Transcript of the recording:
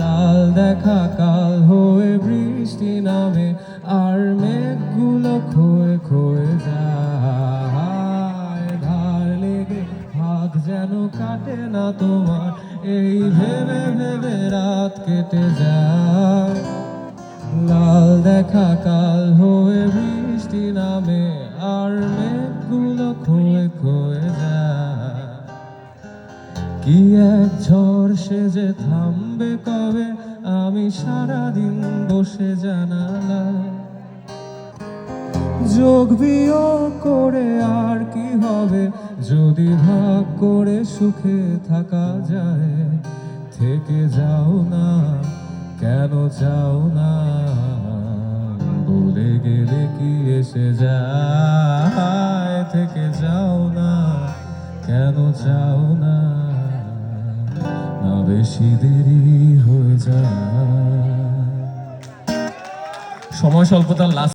লাল দেখা কাল হয়ে বৃষ্টি নামে, আর মেঘগুলো খয়ে খয়ে যায়। ধার লেগে হাত যেন কাটে না তোমার, এই ভেবে ভেবে রাত কেটে যায়। লাল দেখা কাল হয়ে বৃষ্টি নামে, আর মেঘগুলো খয়ে খয়ে যায়। কি এক ঝড় সে যে থামবে কবে? আমি সারাদিন বসে জানালা। যোগ বিয়োগ করে আর কি হবে? যদি ভাগ করে সুখে থাকা যায়, থেকে যাও না, কেন চাও না? বলে গেলে কি এসে যায়? থেকে যাও না, কেন না না? বেশি দেরি হয়ে যায়। সময় স্বল্পতার লাস্ট